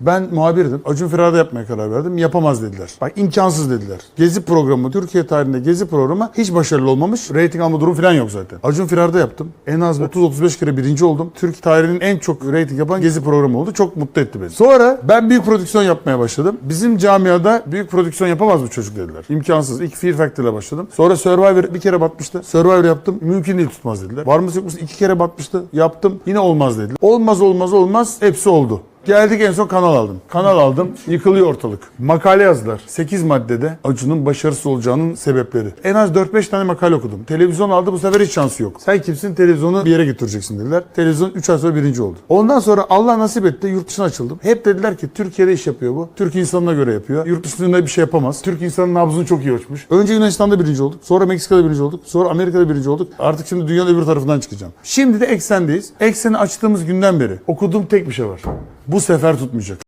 Ben muhabirdim. Acun Firar'da yapmaya karar verdim. Yapamaz dediler. Bak imkansız dediler. Gezi programı, Türkiye tarihinde gezi programı hiç başarılı olmamış. Rating alma durum falan yok zaten. Acun Firar'da yaptım. En az 30-35 kere birinci oldum. Türk tarihinin en çok rating yapan gezi programı oldu. Çok mutlu etti beni. Sonra ben büyük prodüksiyon yapmaya başladım. Bizim camiada büyük prodüksiyon yapamaz bu çocuk dediler. İmkansız. İlk Fear Factor'la başladım. Sonra Survivor bir kere batmıştı. Survivor yaptım. Mümkün değil tutmaz dediler. Var mısın yok musun? İki kere batmıştı. Yaptım. Yine olmaz dediler. Olmaz olmaz olmaz. Hepsi oldu. Geldik en son kanal aldım. Kanal aldım. Yıkılıyor ortalık. Makale yazdılar. 8 maddede Acun'un başarısız olacağının sebepleri. En az 4-5 tane makale okudum. Televizyon aldı bu sefer hiç şansı yok. Sen kimsin televizyonu bir yere götüreceksin dediler. Televizyon 3 ay sonra birinci oldu. Ondan sonra Allah nasip etti yurt dışına açıldım. Hep dediler ki Türkiye'de iş yapıyor bu. Türk insanına göre yapıyor. Yurt dışında bir şey yapamaz. Türk insanın nabzını çok iyi ölçmüş. Önce Yunanistan'da birinci olduk. Sonra Meksika'da birinci olduk. Sonra Amerika'da birinci olduk. Artık şimdi dünyanın öbür tarafından çıkacağım. Şimdi de Eksen'deyiz. Eksen'i açtığımız günden beri okuduğum tek bir şey var. Bu sefer tutmayacak.